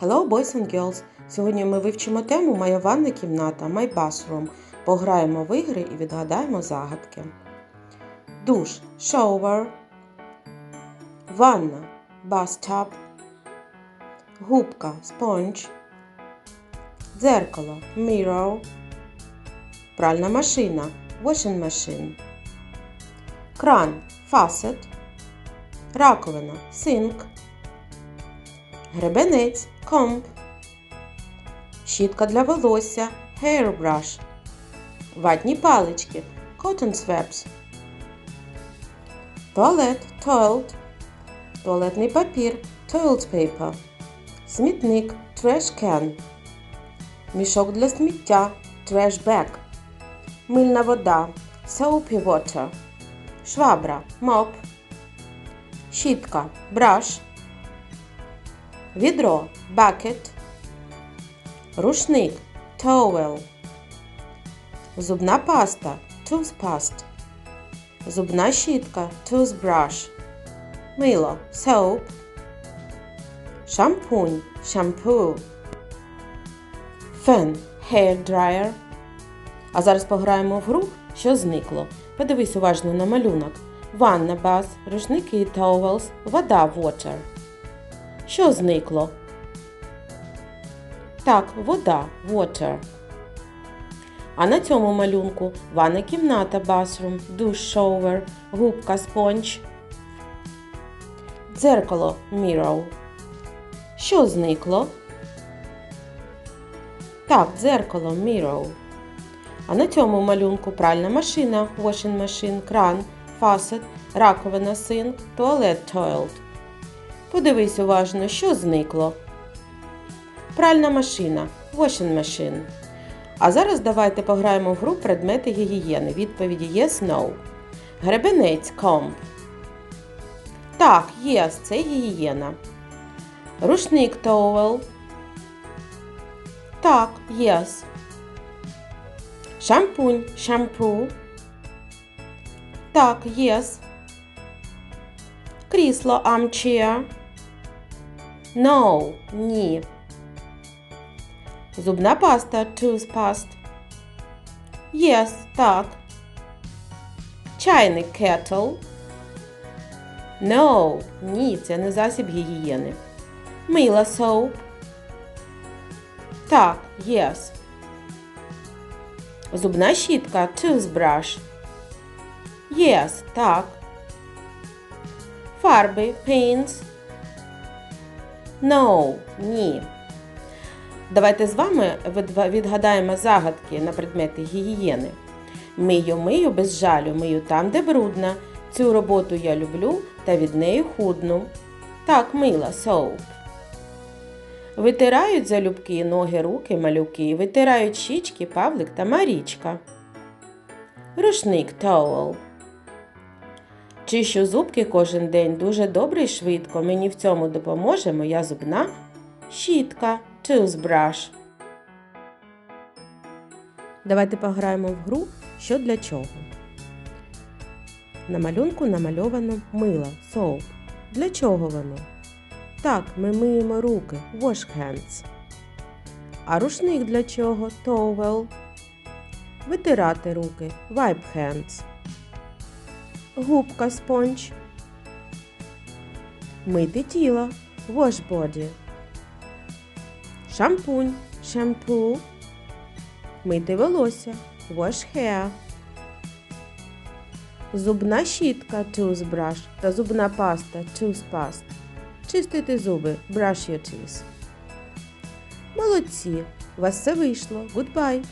Hello, boys and girls! Сьогодні ми вивчимо тему Моя ванна кімната My bathroom. Пограємо в ігри і відгадаємо загадки. Душ shower. Ванна bathtub. Губка sponge. Дзеркало mirror. Пральна машина washing machine. Кран faucet. Раковина sink. Гребенець комб. Щітка для волосся hairbrush. Ватні палички cotton swabs. Туалет toilet. Туалетний папір toilet paper. Смітник trash can. Мішок для сміття trash bag. Мильна вода soapy water. Швабра mop. Щітка brush. Відро bucket. Рушник towel. Зубна паста toothpaste. Зубна щітка toothbrush. Мило soap. Шампунь shampoo. Фен hair dryer. А зараз пограємо в гру, що зникло. Подивись уважно на малюнок. Ванна бас, рушники towels, вода water. Що зникло? Так, вода water. А на цьому малюнку ванна кімната bathroom, душ shower, губка sponge, дзеркало mirror. Що зникло? Так, дзеркало mirror. А на цьому малюнку пральна машина washing machine, кран, фасет, раковина sink, туалет toilet. Подивись уважно, що зникло. Пральна машина washing machine. А зараз давайте пограємо в гру предмети гігієни. Відповіді yes, no. Гребенець comb. Так, yes, це гігієна. Рушник towel. Так, yes. Шампунь shampoo. Так, yes. Крісло armchair. No, ні. Зубна паста toothpaste. Yes, так. Чайник kettle. No, ні, це не засіб гігієни. Мила soap. Так, yes. Зубна щітка toothbrush. Yes, так. Фарби paints. No, ні. Давайте з вами відгадаємо загадки на предмети гігієни. Мию, мию без жалю, мию там, де брудно. Цю роботу я люблю та від неї худну. Так, мила, soap. Витирають залюбки ноги, руки, малюки, витирають щічки Павлик та Марічка. Рушник towel. Чищу зубки кожен день дуже добре і швидко. Мені в цьому допоможе моя зубна щітка toothbrush. Давайте пограємо в гру що для чого. На малюнку намальовано мило soap. Для чого воно? Так, ми миємо руки wash hands. А рушник для чого? Towel. Витирати руки wipe hands. Губка спонж. Мити тіло wash body. Шампунь shampoo. Мити волосся wash hair. Зубна щітка toothbrush та зубна паста toothpaste. Чистити зуби brush your teeth. Молодці! У вас все вийшло. Goodbye!